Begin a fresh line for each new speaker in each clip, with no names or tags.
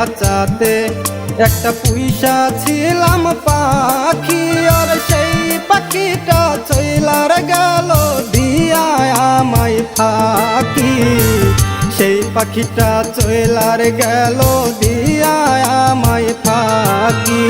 খাঁচাতে একটা পুইসা ছিলাম পাখি, আর সেই পাখিটা চইলার গেল দিয়া আমায় ফাঁকি। সেই পাখিটা চইলার গেল দিয়া আমায় ফাঁকি।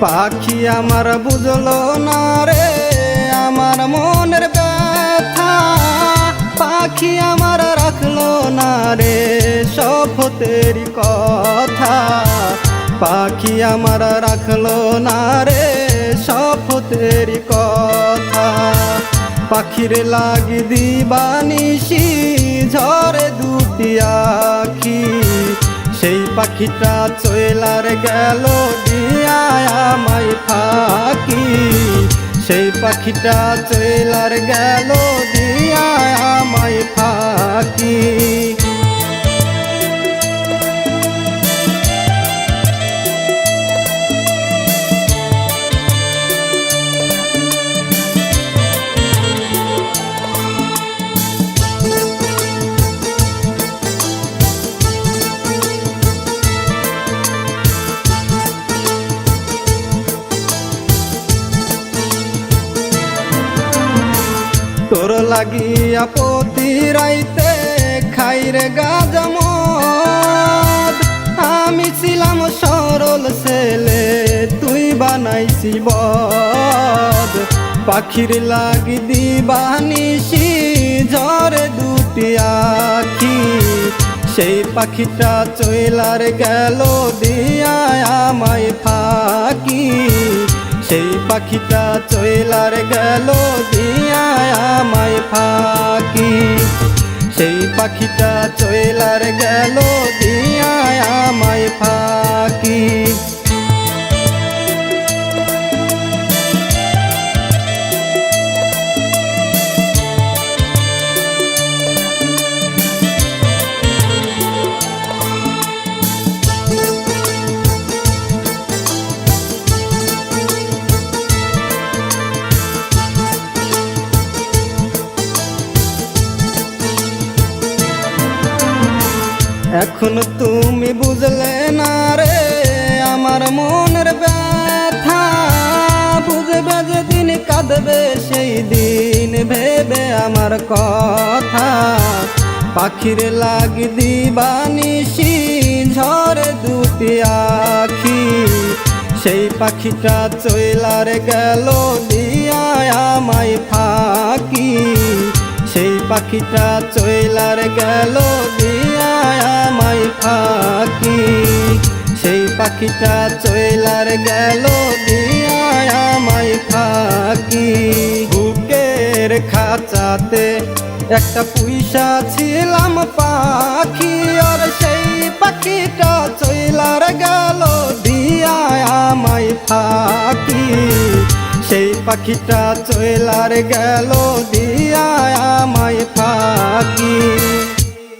পাখি আমার বুঝলো না রে, আমার মনের ব্যথা। পাখি আমার রাখল না রে শপথের কথা। পাখি আমার রাখল না রে শপথের কথা। পাখির লাগি দিবানিসি ঝরে দুটি আখি। পাখিটা চইলার গেল দিয়া আমায় ফাঁকি। সেই পাখিটা চইলার গেল দিয়া আমায় ফাঁকি। লাগিয়া পতি রাইতে খাইরে গাজমদ আমি ছিলাম সরল ছেলে, তুই বানাইছি বদ পাখির লাগি দিবানিসি ঝরে দুটি আখি। সেই পাখিটা চইলার গেল দিয়া আমায় ফাঁকি। সেই পাখিটা চইলার গেল দিয়া ফাঁকি সেই পাখিটা চইলার গেল এখন তুমি বুঝলে না রে, আমার মনের ব্যথা। বুঝবে যেদিন কাঁদবে সেই দিন ভেবে আমার কথা। পাখির লাগি দিবানিসি ঝরে দুটি আখি। সেই পাখিটা চইলার গেল দিয়া আমায় ফাঁকি। সেই পাখিটা চইলার গেল দিয়া আমায় ফাঁকি। সেই পাখিটা চইলার গেল দিয়া আমায় ফাঁকি। বুকের খাঁচাতে একটা পুইসা ছিলাম পাখি, আর সেই পাখিটা চইলার গেল দিয়া আমায় ফাঁকি। সেই পাখিটা চইলার গেল দিয়া আমায় ফাঁকি।